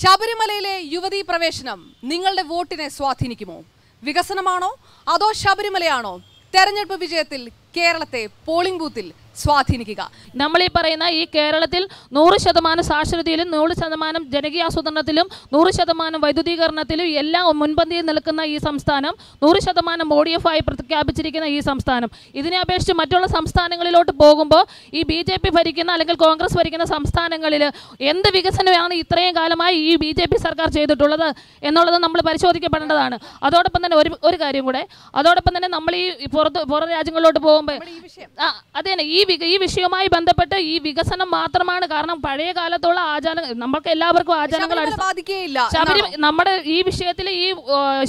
ശബരിമലയിലെ യുവതീ പ്രവേശനം നിങ്ങളുടെ വോട്ടിനെ സ്വാധീനിക്കുമോ? വികസനമാണോ? അതോ ശബരിമലയാണോ? തെരഞ്ഞെടുപ്പ് വിജയത്തിൽ കേരളത്തെ പോളിംഗ് ബൂത്തിൽ സ്വാധീനിക്കുക. നമ്മൾ ഈ പറയുന്ന ഈ കേരളത്തിൽ നൂറ് ശതമാനം സാക്ഷരതയിലും നൂറ് ശതമാനം ജനകീയാസൂത്രണത്തിലും നൂറ് ശതമാനം വൈദ്യുതീകരണത്തിലും എല്ലാം മുൻപന്തിയിൽ നിൽക്കുന്ന ഈ സംസ്ഥാനം നൂറ് ശതമാനം ഒ ഡി എഫ് ആയി പ്രഖ്യാപിച്ചിരിക്കുന്ന ഈ സംസ്ഥാനം. ഇതിനെ അപേക്ഷിച്ച് മറ്റുള്ള സംസ്ഥാനങ്ങളിലോട്ട് പോകുമ്പോൾ ഈ ബി ജെ പി ഭരിക്കുന്ന അല്ലെങ്കിൽ കോൺഗ്രസ് ഭരിക്കുന്ന സംസ്ഥാനങ്ങളിൽ എന്ത് വികസനമാണ് ഇത്രയും കാലമായി ഈ ബി ജെ പി സർക്കാർ ചെയ്തിട്ടുള്ളത് എന്നുള്ളത് നമ്മൾ പരിശോധിക്കപ്പെടേണ്ടതാണ്. അതോടൊപ്പം തന്നെ ഒരു ഒരു കാര്യം കൂടെ. അതോടൊപ്പം തന്നെ നമ്മൾ ഈ പുറത്ത് പുറം രാജ്യങ്ങളിലോട്ട് പോകുമ്പോൾ അതെ തന്നെ ഈ ഈ വിഷയവുമായി ബന്ധപ്പെട്ട് ഈ വികസനം മാത്രമാണ് കാരണം പഴയ കാലത്തുള്ള ആചാരങ്ങൾ നമ്മൾക്ക് എല്ലാവർക്കും ആചാരങ്ങൾ ശബരി നമ്മുടെ ഈ വിഷയത്തിൽ ഈ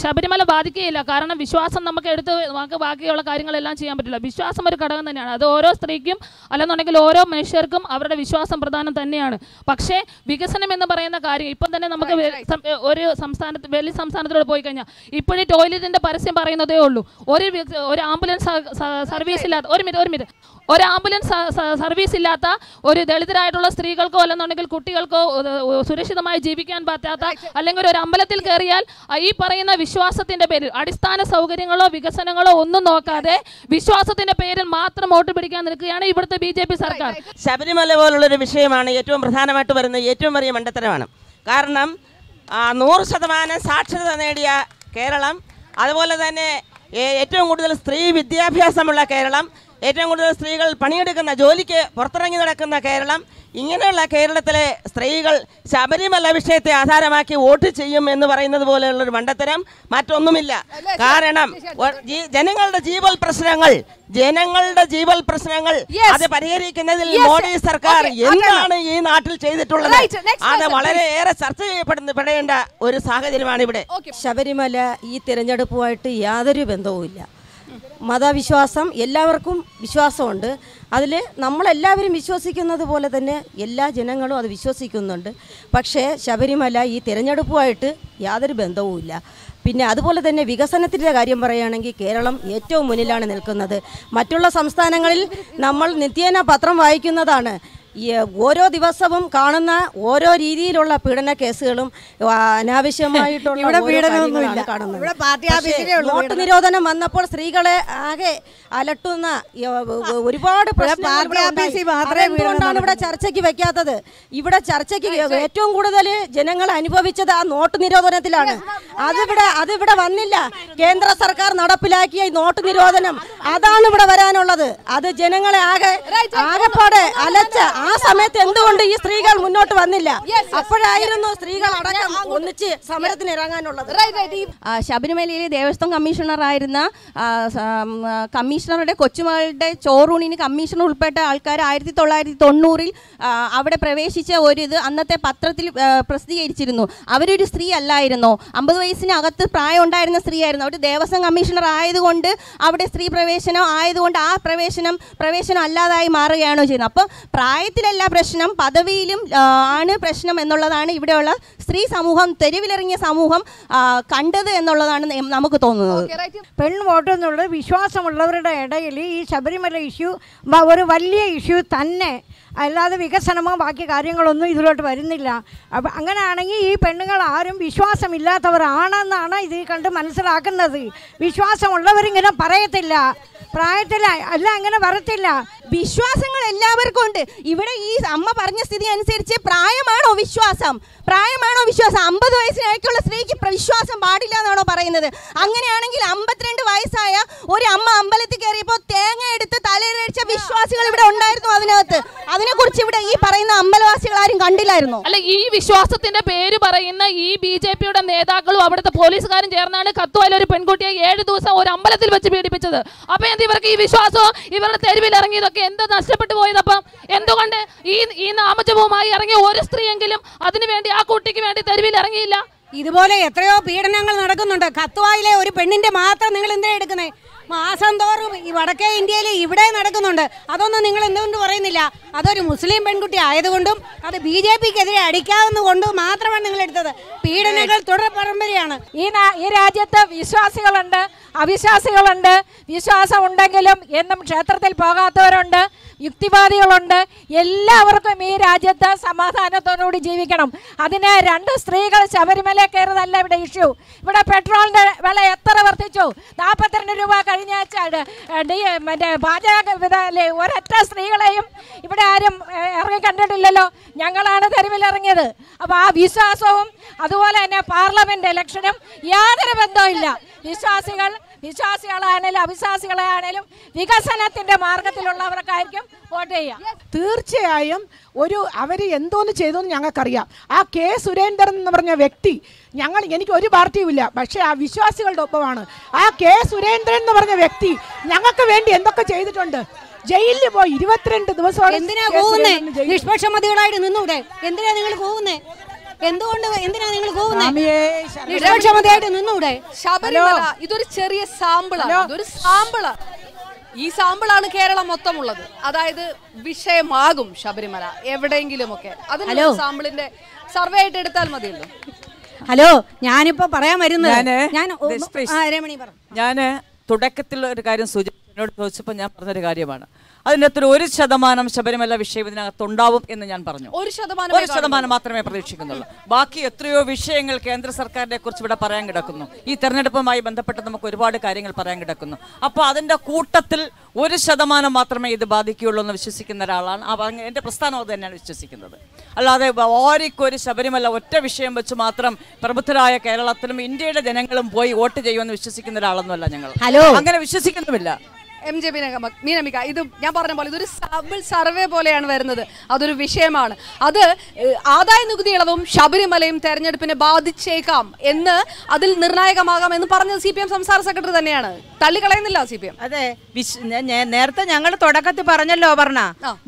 ശബരിമല ബാധിക്കുകയില്ല. കാരണം വിശ്വാസം നമുക്ക് എടുത്ത് നമുക്ക് ബാക്കിയുള്ള കാര്യങ്ങളെല്ലാം ചെയ്യാൻ പറ്റില്ല. വിശ്വാസം ഒരു ഘടകം തന്നെയാണ്. അത് ഓരോ സ്ത്രീക്കും അല്ലെന്നുണ്ടെങ്കിൽ ഓരോ മനുഷ്യർക്കും അവരുടെ വിശ്വാസം പ്രധാനം തന്നെയാണ്. പക്ഷേ വികസനം എന്ന് പറയുന്ന കാര്യം ഇപ്പം തന്നെ നമുക്ക് ഒരു സംസ്ഥാനത്ത് വലിയ സംസ്ഥാനത്തിലൂടെ പോയി കഴിഞ്ഞാൽ ഇപ്പോഴും ടോയ്ലറ്റിന്റെ പരസ്യം പറയുന്നതേ ഉള്ളൂ. ഒരു ഒരു ആംബുലൻസ് സർവീസ് ഇല്ലാത്ത ഒരു മിനിറ്റ് ഒരു മിനിറ്റ്. ഒരു ആംബുലൻസ് സർവീസ് ഇല്ലാത്ത ഒരു ദളിതരായിട്ടുള്ള സ്ത്രീകൾക്കോ അല്ലെന്നുണ്ടെങ്കിൽ കുട്ടികൾക്കോ സുരക്ഷിതമായി ജീവിക്കാൻ പറ്റാത്ത അല്ലെങ്കിൽ ഒരു അമ്പലത്തിൽ കയറിയാൽ ഈ പറയുന്ന വിശ്വാസത്തിന്റെ പേരിൽ അടിസ്ഥാന സൗകര്യങ്ങളോ വികസനങ്ങളോ ഒന്നും നോക്കാതെ വിശ്വാസത്തിന്റെ പേരിൽ മാത്രം വോട്ട് പിടിക്കാൻ നിൽക്കുകയാണ് ഇവിടുത്തെ ബി ജെ പി സർക്കാർ. ശബരിമല പോലുള്ള ഒരു വിഷയമാണ് ഏറ്റവും പ്രധാനമായിട്ട് വരുന്ന ഏറ്റവും വലിയ മണ്ടത്തരമാണ്. കാരണം ആ, നൂറ് ശതമാനം സാക്ഷരത നേടിയ കേരളം അതുപോലെ തന്നെ ഏറ്റവും കൂടുതൽ സ്ത്രീ വിദ്യാഭ്യാസമുള്ള കേരളം ഏറ്റവും കൂടുതൽ സ്ത്രീകൾ പണിയെടുക്കുന്ന ജോലിക്ക് പുറത്തിറങ്ങി നടക്കുന്ന കേരളം ഇങ്ങനെയുള്ള കേരളത്തിലെ സ്ത്രീകൾ ശബരിമല വിഷയത്തെ ആധാരമാക്കി വോട്ട് ചെയ്യും എന്ന് പറയുന്നത് പോലെയുള്ളൊരു മണ്ടത്തരം മറ്റൊന്നുമില്ല. കാരണം ജനങ്ങളുടെ ജീവൽ പ്രശ്നങ്ങൾ ജനങ്ങളുടെ ജീവൽ പ്രശ്നങ്ങൾ അത് പരിഹരിക്കുന്നതിൽ. മോഡി സർക്കാർ എന്താണ് ഈ നാട്ടിൽ ചെയ്തിട്ടുള്ളത്? അത് വളരെയേറെ ചർച്ച ചെയ്യപ്പെടുന്ന പെടേണ്ട ഒരു സാഹചര്യമാണ് ഇവിടെ ശബരിമല ഈ തിരഞ്ഞെടുപ്പുമായിട്ട് യാതൊരു ബന്ധവുമില്ല. മതവിശ്വാസം എല്ലാവർക്കും വിശ്വാസമുണ്ട്. അതിൽ നമ്മളെല്ലാവരും വിശ്വസിക്കുന്നത് പോലെ തന്നെ എല്ലാ ജനങ്ങളും അത് വിശ്വസിക്കുന്നുണ്ട്. പക്ഷേ ശബരിമല ഈ തിരഞ്ഞെടുപ്പുമായിട്ട് യാതൊരു ബന്ധവുമില്ല. പിന്നെ അതുപോലെ തന്നെ വികസനത്തിന്റെ കാര്യം പറയുകയാണെങ്കിൽ കേരളം ഏറ്റവും മുന്നിലാണ് നിൽക്കുന്നത്. മറ്റുള്ള സംസ്ഥാനങ്ങളിൽ നമ്മൾ നിത്യേന പത്രം വായിക്കുന്നതാണ്. ഈ ഓരോ ദിവസവും കാണുന്ന ഓരോ രീതിയിലുള്ള പീഡന കേസുകളും അനാവശ്യമായിട്ടുള്ള വോട്ട് പീഡനമൊന്നുമില്ല. കാണുന്നത്. നിരോധനം വന്നപ്പോൾ സ്ത്രീകളെ ആകെ അലട്ടുന്ന ഒരുപാട് ഇവിടെ ചർച്ചയ്ക്ക് വെക്കാത്തത്? ഇവിടെ ചർച്ചയ്ക്ക് ഏറ്റവും കൂടുതൽ ജനങ്ങൾ അനുഭവിച്ചത് ആ നോട്ട് നിരോധനത്തിലാണ്. അതിവിടെ അതിവിടെ വന്നില്ല. കേന്ദ്ര സർക്കാർ നടപ്പിലാക്കിയ ഈ നോട്ട് നിരോധനം. അതാണ് ഇവിടെ വരാനുള്ളത്. അത് ജനങ്ങളെ ആകെ ആകെപ്പാടെ അലച്ച ആ സമയത്ത് എന്തുകൊണ്ട് ഈ സ്ത്രീകൾ മുന്നോട്ട് വന്നില്ല? അപ്പോഴായിരുന്നു സ്ത്രീകൾ അടക്കം ഒന്നിച്ച് സമരത്തിന് ഇറങ്ങാനുള്ളത്. ശബരിമലയിലെ ദേവസ്വം കമ്മീഷണറായിരുന്ന കമ്മീഷണറുടെ കൊച്ചുമകളുടെ ചോറൂണിന് കമ്മീഷണർ ഉൾപ്പെട്ട ആൾക്കാർ ആയിരത്തി തൊള്ളായിരത്തി തൊണ്ണൂറിൽ അവിടെ പ്രവേശിച്ച ഒരു ഇത് അന്നത്തെ പത്രത്തിൽ പ്രസിദ്ധീകരിച്ചിരുന്നു. അവരൊരു സ്ത്രീ അല്ലായിരുന്നോ? അമ്പത് വയസ്സിനകത്ത് പ്രായം ഉണ്ടായിരുന്ന സ്ത്രീയായിരുന്നു. അവർ ദേവസ്വം കമ്മീഷണർ ആയതുകൊണ്ട് അവിടെ സ്ത്രീ പ്രവേശനം ആയതുകൊണ്ട് ആ പ്രവേശനം പ്രവേശനം അല്ലാതായി മാറുകയാണോ ചെയ്യുന്നത്? അപ്പോൾ പ്രായത്തിലല്ല പ്രശ്നം പദവിയിലും ആണ് പ്രശ്നം എന്നുള്ളതാണ് ഇവിടെയുള്ള സ്ത്രീ സമൂഹം തെരുവിലിറങ്ങിയ സമൂഹം കണ്ടത് എന്നുള്ളതാണ് നമുക്ക് തോന്നുന്നത്. പെൺ വോട്ട് എന്നുള്ളത് വിശ്വാസമുള്ളവരുടെ ഇടയിൽ ഈ ശബരിമല ഇഷ്യൂ ഒരു വലിയ ഇഷ്യൂ തന്നെ. അല്ലാതെ വികസനമോ ബാക്കി കാര്യങ്ങളൊന്നും ഇതിലോട്ട് വരുന്നില്ല. അപ്പം അങ്ങനെയാണെങ്കിൽ ഈ പെണ്ണുങ്ങൾ ആരും വിശ്വാസമില്ലാത്തവരാണെന്നാണ് ഇത് കണ്ട് മനസ്സിലാക്കുന്നത്. വിശ്വാസമുള്ളവരിങ്ങനെ പറയത്തില്ല. പ്രായത്തിൽ അല്ല അങ്ങനെ വരത്തില്ല. വിശ്വാസങ്ങൾ എല്ലാവർക്കും ഉണ്ട്. ഇവിടെ ഈ അമ്മ പറഞ്ഞ സ്ഥിതി അനുസരിച്ച് പ്രായമാണോ വിശ്വാസം? പ്രായമാണോ വിശ്വാസം? അമ്പത് വയസ്സിനേക്കുള്ള സ്ത്രീക്ക് വിശ്വാസം പാടില്ല എന്നാണോ പറയുന്നത്? അങ്ങനെയാണെങ്കിൽ അമ്പത്തിരണ്ട് വയസ്സായ ഒരു അമ്മ അമ്പലത്തിൽ കയറിയപ്പോൾ തേങ്ങ എടുത്ത് തലയിലടിച്ച വിശ്വാസികൾ ഇവിടെ ഉണ്ടായിരുന്നു അതിനകത്ത്. അതിനെക്കുറിച്ച് ഇവിടെ ഈ പറയുന്ന അമ്പലവാസികൾ ആരും കണ്ടില്ലായിരുന്നു? അല്ല ഈ വിശ്വാസത്തിന്റെ പേര് പറയുന്ന ഈ ബി ജെ പിയുടെ നേതാക്കളും അവിടുത്തെ പോലീസുകാരും ചേർന്നാണ് കത്തുവായിൽ ഒരു പെൺകുട്ടിയെ ഏഴ് ദിവസം ഒരു അമ്പലത്തിൽ വെച്ച് പീഡിപ്പിച്ചത്. അപ്പൊ എന്ത് ഇവർക്ക് ഈ വിശ്വാസവും ഇവരുടെ തെരുവിൽ ഇറങ്ങിയതൊക്കെ എന്ത് നഷ്ടപ്പെട്ടു പോയതപ്പം എന്തുകൊണ്ട് ഈ ഈ നാമജപവുമായി ഇറങ്ങിയ ഒരു സ്ത്രീയെങ്കിലും അതിനു വേണ്ടി ആ കുട്ടിക്ക് വേണ്ടി തെരുവിൽ ഇറങ്ങിയില്ല? ഇതുപോലെ എത്രയോ പീഡനങ്ങൾ നടക്കുന്നുണ്ട്. കത്തുവായിലെ ഒരു പെണ്ണിന്റെ മാത്രം നിങ്ങൾ എന്തിനാ എടുക്കുന്നത് മാസം തോറും ഈ വടക്കേ ഇന്ത്യയിൽ ഇവിടെ നടക്കുന്നുണ്ട്. അതൊന്നും നിങ്ങൾ എന്തുകൊണ്ട് പറയുന്നില്ല? അതൊരു മുസ്ലിം പെൺകുട്ടി ആയതുകൊണ്ടും അത് ബി ജെ പിക്കെതിരെ അടിക്കാവുന്ന കൊണ്ടും മാത്രമാണ് നിങ്ങൾ എടുത്തത്. പീഡനങ്ങൾ തുടർ പരമ്പരയാണ്. ഈ ഈ രാജ്യത്ത് വിശ്വാസികളുണ്ട് അവിശ്വാസികളുണ്ട്. വിശ്വാസം ഉണ്ടെങ്കിലും എന്നും ക്ഷേത്രത്തിൽ പോകാത്തവരുണ്ട് യുക്തിവാദികളുണ്ട്. എല്ലാവർക്കും ഈ രാജ്യത്ത് സമാധാനത്തോടുകൂടി ജീവിക്കണം. അതിന് രണ്ട് സ്ത്രീകൾ ശബരിമല കയറുന്നതല്ല ഇവിടെ ഇഷ്യൂ. ഇവിടെ പെട്രോളിന്റെ വില എത്ര വർദ്ധിച്ചു? നാൽപ്പത്തിരണ്ട് രൂപ കഴിഞ്ഞ ആഴ്ച മറ്റേ പാചക വിധ- ഒരൊറ്റ സ്ത്രീകളെയും ഇവിടെ ആരും ഇറങ്ങി കണ്ടിട്ടില്ലല്ലോ. ഞങ്ങളാണ് തെരുവിലിറങ്ങിയത് അപ്പോൾ ആ വിശ്വാസവും അതുപോലെ തന്നെ പാർലമെന്റ് ഇലക്ഷനും യാതൊരു ബന്ധവുമില്ല വിശ്വാസികൾ വിശ്വാസികളാണേലും അവിശ്വാസികളാണേലും വികസനത്തിന്റെ മാർഗത്തിലുള്ളവർക്കായിരിക്കും വോട്ട് ചെയ്യാം തീർച്ചയായും ഒരു അവർ എന്തോന്ന് ചെയ്തു ഞങ്ങൾക്കറിയാം. ആ കെ സുരേന്ദ്രൻ എന്ന് പറഞ്ഞ വ്യക്തി ഞങ്ങൾ എനിക്ക് ഒരു പാർട്ടിയുമില്ല പക്ഷേ ആ വിശ്വാസികളുടെ ഒപ്പമാണ്. ആ കെ സുരേന്ദ്രൻ എന്ന് പറഞ്ഞ വ്യക്തി ഞങ്ങൾക്ക് വേണ്ടി എന്തൊക്കെ ചെയ്തിട്ടുണ്ട്? ജയിലിൽ പോയി ഇരുപത്തിരണ്ട് ദിവസം എന്തിനാ പോകുന്നേ? നിഷ്പക്ഷമതികളായിട്ട് നിന്നൂടെ? എന്തിനാ നിങ്ങൾ പോകുന്നേ? എന്തുകൊണ്ട് എന്തിനാ നിങ്ങൾ ശരണം. നിന്നൂടെ? ശബരിമല ഇതൊരു ചെറിയ സാമ്പിളാണ് ഇതൊരു സാമ്പിൾ. ഈ സാമ്പിളാണ് കേരളം മൊത്തമുള്ളത്. അതായത് വിഷയമാകും ശബരിമല എവിടെയെങ്കിലുമൊക്കെ. അതിന് സാമ്പിളിന്റെ സർവേ ആയിട്ട് എടുത്താൽ മതിയല്ലോ. ഹലോ ഞാനിപ്പോ പറയാൻ വരുന്നത് ഞാൻ. രമണി തുടക്കത്തിൽ ഒരു കാര്യം സൂചി എന്നോട് ചോദിച്ചപ്പോൾ ഞാൻ പറഞ്ഞൊരു കാര്യമാണ് അതിന്റെ അത്ര ഒരു ശതമാനം ശബരിമല വിഷയം ഇതിനകത്ത് ഉണ്ടാവും എന്ന് ഞാൻ പറഞ്ഞു. ഒരു ശതമാനം ഒരു ശതമാനം മാത്രമേ പ്രതീക്ഷിക്കുന്നുള്ളൂ. ബാക്കി എത്രയോ വിഷയങ്ങൾ കേന്ദ്ര സർക്കാരിനെ കുറിച്ച് ഇവിടെ പറയാൻ കിടക്കുന്നു. ഈ തെരഞ്ഞെടുപ്പുമായി ബന്ധപ്പെട്ട് നമുക്ക് ഒരുപാട് കാര്യങ്ങൾ പറയാൻ കിടക്കുന്നു. അപ്പോൾ അതിന്റെ കൂട്ടത്തിൽ ഒരു ശതമാനം മാത്രമേ ഇത് ബാധിക്കുകയുള്ളൂ എന്ന് വിശ്വസിക്കുന്ന ഒരാളാണ്. ആ എന്റെ പ്രസ്ഥാനം അത് തന്നെയാണ് വിശ്വസിക്കുന്നത്. അല്ലാതെ ഓരിക്കൊരു ശബരിമല ഒറ്റ വിഷയം വെച്ച് മാത്രം പ്രബുദ്ധരായ കേരളത്തിലും ഇന്ത്യയുടെ ജനങ്ങളും പോയി വോട്ട് ചെയ്യുമെന്ന് വിശ്വസിക്കുന്ന ഒരാളൊന്നുമല്ല ഞങ്ങൾ. ഹലോ. അങ്ങനെ വിശ്വസിക്കുന്നുമില്ല. എം ജെ മീനമിക ഇത് ഞാൻ പറഞ്ഞ പോലെ ഇതൊരു സബിൾ സർവേ പോലെയാണ് വരുന്നത്. അതൊരു വിഷയമാണ്. അത് ആദായ നികുതി ഇളവും ശബരിമലയും തെരഞ്ഞെടുപ്പിനെ ബാധിച്ചേക്കാം എന്ന് അതിൽ നിർണായകമാകാം എന്ന് പറഞ്ഞത് സി പി എം സംസ്ഥാന സെക്രട്ടറി തന്നെയാണ്. തള്ളിക്കളയുന്നില്ല സി പി എം. അതെ നേരത്തെ ഞങ്ങൾ തുടക്കത്തിൽ പറഞ്ഞല്ലോ പറഞ്ഞ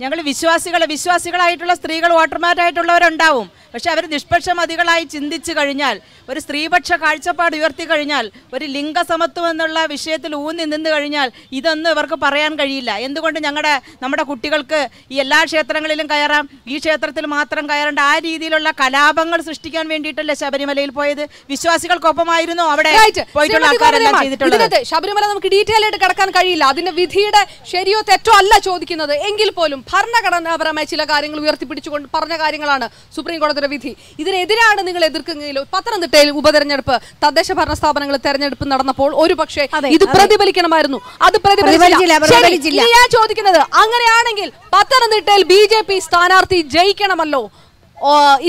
ഞങ്ങൾ വിശ്വാസികൾ വിശ്വാസികളായിട്ടുള്ള സ്ത്രീകൾ വോട്ടർമാരായിട്ടുള്ളവരുണ്ടാവും. പക്ഷെ അവർ നിഷ്പക്ഷമതികളായി ചിന്തിച്ചു കഴിഞ്ഞാൽ ഒരു സ്ത്രീപക്ഷ കാഴ്ചപ്പാട് ഉയർത്തി കഴിഞ്ഞാൽ ഒരു ലിംഗസമത്വം എന്നുള്ള വിഷയത്തിൽ ഊന്നി നിന്ന് കഴിഞ്ഞാൽ ഇതൊന്നും ഇവർക്ക് പറയാൻ കഴിയില്ല. എന്തുകൊണ്ട് ഞങ്ങളുടെ നമ്മുടെ കുട്ടികൾക്ക് ഈ എല്ലാ ക്ഷേത്രങ്ങളിലും കയറാം? ഈ ക്ഷേത്രത്തിൽ മാത്രം കയറേണ്ട ആ രീതിയിലുള്ള കലാപങ്ങൾ സൃഷ്ടിക്കാൻ വേണ്ടിയിട്ടല്ലേ ശബരിമലയിൽ പോയത്? വിശ്വാസികൾക്കൊപ്പമായിരുന്നു അവിടെ പോയിട്ടുള്ള ആൾക്കാരെല്ലാം ചെയ്തിട്ടുള്ളത്? ശബരിമല നമുക്ക് ഡീറ്റെയിൽ ആയിട്ട് കിടക്കാൻ കഴിയില്ല. അതിന്റെ വിധിയുടെ ശരിയോ തെറ്റോ അല്ല ചോദിക്കുന്നത്. എങ്കിൽ പോലും ഭരണഘടനാപരമായ ചില കാര്യങ്ങൾ ഉയർത്തിപ്പിടിച്ചുകൊണ്ട് പറഞ്ഞ കാര്യങ്ങളാണ് സുപ്രീം കോടതിയുടെ വിധി ഇതിനെതിരാണ് നിങ്ങൾ എതിർക്കുമെങ്കിലും പത്തനംതിട്ടയിൽ ഉപതെരഞ്ഞെടുപ്പ് തദ്ദേശ ഭരണ സ്ഥാപനങ്ങൾ തെരഞ്ഞെടുപ്പ് നടന്നപ്പോൾ ഒരു പക്ഷേ ഇത് പ്രതിഫലിക്കണമായിരുന്നു. അത് പ്രതിഫലിച്ചില്ല. ഞാൻ ചോദിക്കുന്നത് അങ്ങനെയാണെങ്കിൽ പത്തനംതിട്ടയിൽ ബി ജെ പി സ്ഥാനാർത്ഥി ജയിക്കണമല്ലോ?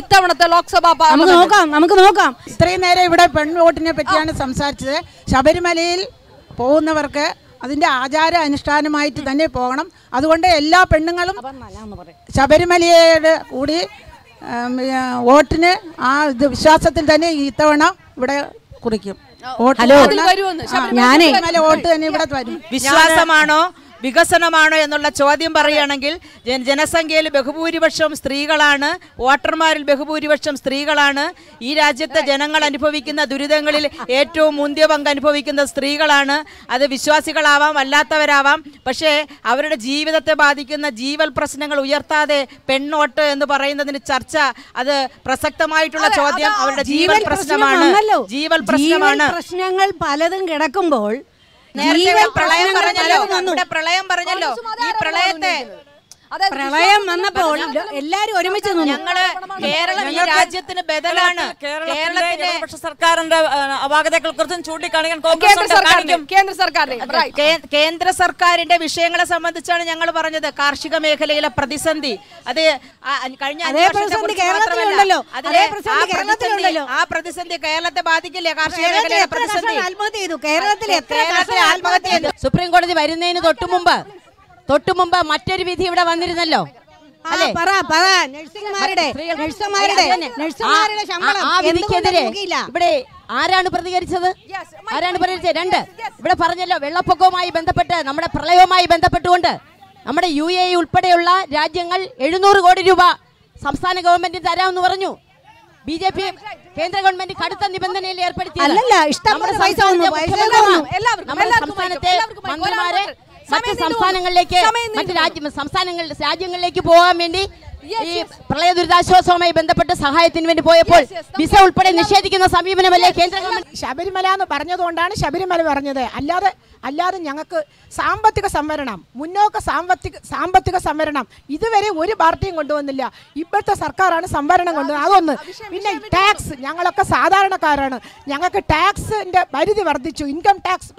ഇത്തവണത്തെ ലോക്സഭാ നമുക്ക് നോക്കാം നമുക്ക് നോക്കാം. ഇത്രയും നേരം ഇവിടെ പെൺവോട്ടിനെ പറ്റിയാണ് സംസാരിച്ചത്. ശബരിമലയിൽ പോകുന്നവർക്ക് അതിന്റെ ആചാര അനുഷ്ഠാനമായിട്ട് തന്നെ പോകണം. അതുകൊണ്ട് എല്ലാ പെണ്ണുങ്ങളും ശബരിമലയുടെ കൂടി വോട്ടിന് ആ ഇത് വിശ്വാസത്തിൽ തന്നെ ഇത്തവണ ഇവിടെ കുറിക്കും. Vote hello. ഞാനേ വോട്ട് തന്നെ ഇവിടെ വരും വിശ്വാസമാണോ? വികസനമാണോ എന്നുള്ള ചോദ്യം പറയുകയാണെങ്കിൽ ജനസംഖ്യയിൽ ബഹുഭൂരിപക്ഷം സ്ത്രീകളാണ് വോട്ടർമാരിൽ ബഹുഭൂരിപക്ഷം സ്ത്രീകളാണ്. ഈ രാജ്യത്തെ ജനങ്ങൾ അനുഭവിക്കുന്ന ദുരിതങ്ങളിൽ ഏറ്റവും മുന്തിയ പങ്ക് അനുഭവിക്കുന്ന സ്ത്രീകളാണ്. അത് വിശ്വാസികളാവാം അല്ലാത്തവരാവാം. പക്ഷേ അവരുടെ ജീവിതത്തെ ബാധിക്കുന്ന ജീവൽ പ്രശ്നങ്ങൾ ഉയർത്താതെ പെണ്ണോട്ട് എന്ന് പറയുന്നതിന് ചർച്ച അത് പ്രസക്തമായിട്ടുള്ള ചോദ്യം അവരുടെ ജീവൽ പ്രശ്നമാണ്. ജീവൽ പ്രശ്നമാണ്. പ്രശ്നങ്ങൾ പലതും കിടക്കുമ്പോൾ നേരത്തെ പ്രളയം പറഞ്ഞല്ലോ. നമ്മുടെ ഇവിടെ പ്രളയം പറഞ്ഞല്ലോ. ഈ പ്രളയത്തെ പ്രളയം വന്നപ്പോൾ എല്ലാരും ഒരുമിച്ച് നിന്നു. ഞങ്ങൾ കേരളം ഈ രാജ്യത്തിന് ബദലാണ്. ഇടതുപക്ഷ സർക്കാരിന്റെ അപാകതകൾ കുറിച്ചും ചൂണ്ടിക്കാണിക്കാൻ കേന്ദ്ര കോൺഗ്രസ് സർക്കാരിന്റെ കേന്ദ്ര സർക്കാരിന്റെ കേന്ദ്ര സർക്കാരിന്റെ വിഷയങ്ങളെ സംബന്ധിച്ചാണ് ഞങ്ങൾ പറഞ്ഞത്. കാർഷിക മേഖലയിലെ പ്രതിസന്ധി. അത് കഴിഞ്ഞ ആ പ്രതിസന്ധി- കേരളത്തിലുണ്ടല്ലോ. ആ പ്രതിസന്ധി കേരളത്തെ ബാധിക്കില്ലേ. കാർഷിക മേഖലയിലെ പ്രതിസന്ധി. സുപ്രീം കോടതി വരുന്നതിന് തൊട്ടു മുമ്പ് തൊട്ടു മുമ്പ് മറ്റൊരു വിധി ഇവിടെ വന്നിരുന്നല്ലോ? ഇവിടെ ആരാണ് പ്രതികരിച്ചത്? ആരാണ് പ്രതികരിച്ചത്? രണ്ട്. ഇവിടെ പറഞ്ഞല്ലോ വെള്ളപ്പൊക്കവുമായി ബന്ധപ്പെട്ട് നമ്മുടെ പ്രളയവുമായി ബന്ധപ്പെട്ടുകൊണ്ട് നമ്മുടെ യു എ ഉൾപ്പെടെയുള്ള രാജ്യങ്ങൾ എഴുന്നൂറ് കോടി രൂപ സംസ്ഥാന ഗവൺമെന്റിന് തരാമെന്ന് പറഞ്ഞു. ബി ജെ പി കേന്ദ്ര ഗവൺമെന്റ് കടുത്ത നിബന്ധനയിൽ ഏർപ്പെടുത്തി നമ്മുടെ സംസ്ഥാനത്തെ മന്ത്രിമാരെ മറ്റ് സംസ്ഥാനങ്ങളിലേക്ക് മറ്റ് രാജ്യ സംസ്ഥാനങ്ങളിൽ രാജ്യങ്ങളിലേക്ക് പോകാൻ വേണ്ടി ഈ പ്രളയ ദുരിതാശ്വാസവുമായി ബന്ധപ്പെട്ട് സഹായത്തിന് വേണ്ടി പോയപ്പോൾ വിസ ഉൾപ്പെടെ നിഷേധിക്കുന്ന സമീപനമല്ലേ കേന്ദ്ര ഗവൺമെന്റ്? ശബരിമല എന്ന് പറഞ്ഞതുകൊണ്ടാണ് ശബരിമല പറഞ്ഞത്. അല്ലാതെ അല്ലാതെ ഞങ്ങൾക്ക് സാമ്പത്തിക സംവരണം മുന്നോക്ക സാമ്പത്തിക സാമ്പത്തിക സംവരണം ഇതുവരെ ഒരു പാർട്ടിയും കൊണ്ടുവന്നില്ല. ഇപ്പോഴത്തെ സർക്കാരാണ് സംവരണം കൊണ്ടുവന്നത് അതൊന്ന്. പിന്നെ ടാക്സ് ഞങ്ങളൊക്കെ സാധാരണക്കാരാണ്. ഞങ്ങൾക്ക് ടാക്സിന്റെ പരിധി വർദ്ധിച്ചു. ഇൻകം ടാക്സ്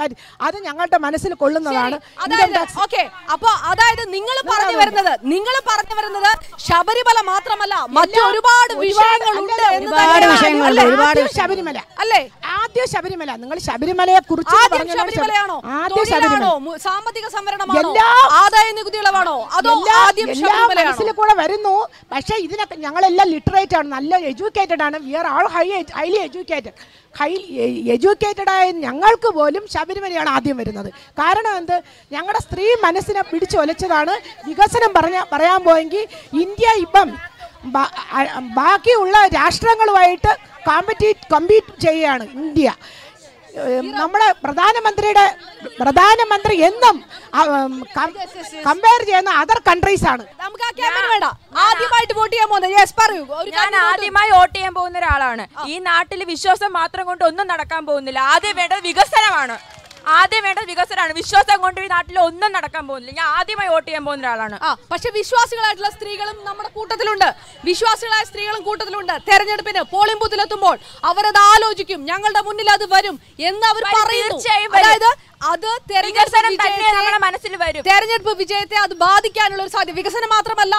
അത് ഞങ്ങളുടെ മനസ്സിൽ കൊള്ളുന്നതാണ്. Income tax okay. അപ്പൊ അതായത് നിങ്ങൾ പറഞ്ഞു വരുന്നത് നിങ്ങൾ പറഞ്ഞു വരുന്നത് ശബരിമല മാത്രമല്ല മറ്റു ഒരുപാട് ഒരുപാട് തന്നെയാണ്. വിഷയങ്ങളുണ്ട് ഒരുപാട് ശബരിമല അല്ലേ ആദ്യം ശബരിമല. നിങ്ങൾ ശബരിമലയെ കുറിച്ച് ശബരിമലയാണോ? ആദ്യം ശബരിമല. സാമ്പത്തിക സംവരണമാണോ? ആദായ നികുതി ഇളവാണോ? അതോ ആദ്യം മനസ്സിൽ കൂടെ വരുന്നു. പക്ഷേ ഇതിനൊക്കെ ഞങ്ങളെല്ലാം ലിറ്ററേറ്റ് ആണ്. നല്ല എഡ്യൂക്കേറ്റഡ് ആണ്. We are all high highly educated high educated ആയ ഞങ്ങൾക്ക് പോലും ശബരിമലയാണ് ആദ്യം വരുന്നത്. കാരണം എന്ത്? ഞങ്ങളുടെ സ്ത്രീ മനസ്സിനെ പിടിച്ചു ഒലച്ചതാണ് വികസനം പറഞ്ഞ പറയാൻ പോയെങ്കിൽ ഇന്ത്യ ഇപ്പം ബാക്കിയുള്ള രാഷ്ട്രങ്ങളുമായിട്ട് കോമ്പറ്റീറ്റ് കമ്പീറ്റ് ചെയ്യുകയാണ് ഇന്ത്യ. നമ്മുടെ പ്രധാനമന്ത്രിയുടെ പ്രധാനമന്ത്രി എന്നും കമ്പയർ ചെയ്യുന്ന അതർ കൺട്രീസ് ആണ്. ആദ്യമായിട്ട് വോട്ട് ചെയ്യാൻ പോകുന്നത് യെസ് പറയൂ. ഞാൻ ആദ്യമായി വോട്ട് ചെയ്യാൻ പോകുന്ന ഒരാളാണ്. ഈ നാട്ടിൽ വിശ്വാസം മാത്രം കൊണ്ട് ഒന്നും നടക്കാൻ പോകുന്നില്ല. ആദ്യം വേണ്ടത് വികസനമാണ്. ആദ്യം വേണ്ടത് വികസനമാണ്. വിശ്വാസം കൊണ്ട് ഈ നാട്ടിൽ ഒന്നും നടക്കാൻ പോകുന്നില്ല. ഞാൻ ആദ്യമായി വോട്ട് ചെയ്യാൻ പോകുന്ന ഒരാളാണ്. ആ പക്ഷെ വിശ്വാസികളായിട്ടുള്ള സ്ത്രീകളും നമ്മുടെ കൂട്ടത്തിലുണ്ട്. വിശ്വാസികളായ സ്ത്രീകളും കൂട്ടത്തിലുണ്ട്. തെരഞ്ഞെടുപ്പിന് പോളിംഗ് ബൂത്തിലെത്തുമ്പോൾ അവരത് ആലോചിക്കും. ഞങ്ങളുടെ മുന്നിൽ അത് വരും എന്ന് അവർ പറയുന്നു. അതായത് അത് തെരഞ്ഞെടുപ്പ് തന്നെ നമ്മുടെ മനസ്സിൽ വരും. തെരഞ്ഞെടുപ്പ് വിജയത്തെ അത് ബാധിക്കാനുള്ള ഒരു സാധ്യത. വികസനം മാത്രമല്ല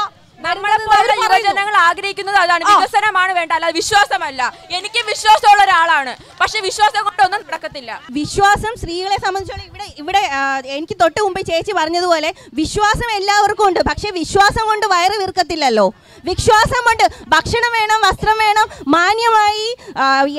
യുവജനങ്ങൾ ആഗ്രഹിക്കുന്നത് അതാണ്. വികസനമാണ് വേണ്ട അല്ലാതെ വിശ്വാസമല്ല. എനിക്ക് വിശ്വാസമുള്ള ഒരാളാണ്. പക്ഷെ വിശ്വാസം കൊണ്ടൊന്നും നടക്കത്തില്ല. വിശ്വാസം സ്ത്രീകളെ സംബന്ധിച്ചോളം ഇവിടെ ഇവിടെ എനിക്ക് തൊട്ട് മുമ്പ് ചേച്ചി പറഞ്ഞതുപോലെ വിശ്വാസം എല്ലാവർക്കും ഉണ്ട്. പക്ഷെ വിശ്വാസം കൊണ്ട് വയറ് വീർക്കത്തില്ലല്ലോ. വിശ്വാസം കൊണ്ട് ഭക്ഷണം വേണം വസ്ത്രം വേണം മാന്യമായി